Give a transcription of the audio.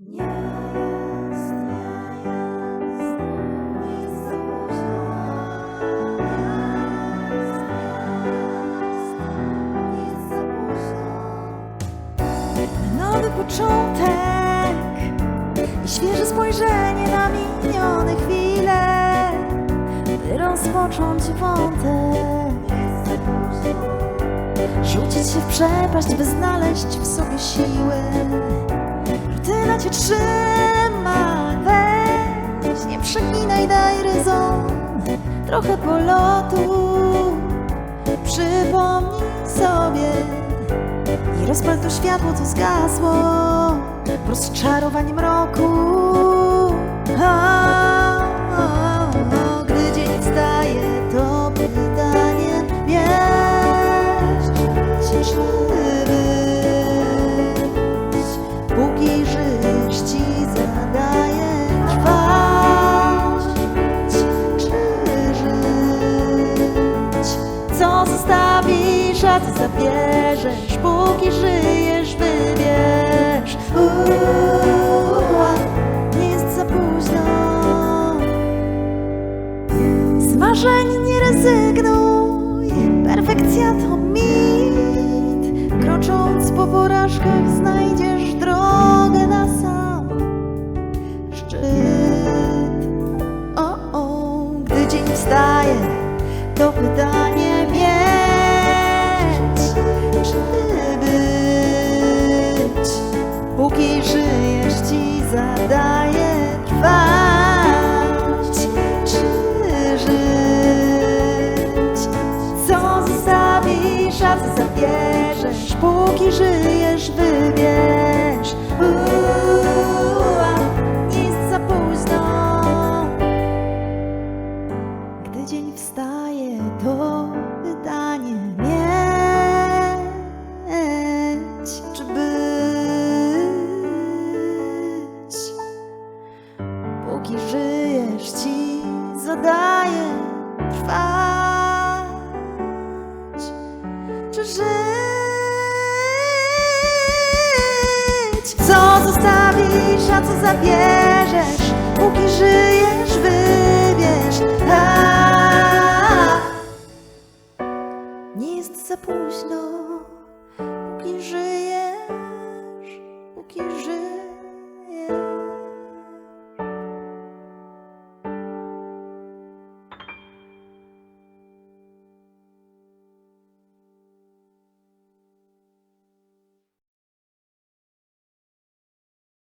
Nowy początek i świeże spojrzenie na minione chwile, by rozpocząć wątek. Rzucić się w przepaść, by znaleźć w sobie siłę. Rutyna cię trzyma, weź, nie przeginaj, daj rezon. Trochę polotu, przypomnij sobie i rozpal to światło, co zgasło w rozczarowaniu mroku. O, gdy dzień wstaje, to pytanie wiesz, czy co zostawisz, a co zabierzesz, póki żyjesz, wybierz. Uuu, nie jest za późno. Z marzeń nie rezygnuj, perfekcja to mit. Krocząc po porażkach znajdziesz drogę na sam szczyt. O, o, gdy dzień wstaje, to pytanie ci zadaje trwać, czy żyć, co zostawisz, a co zabierzesz, póki żyjesz, wybierz. trwać. Czy żyć? Co zostawisz, a co zabierzesz? Póki żyjesz, wybierz. A, nie jest za późno.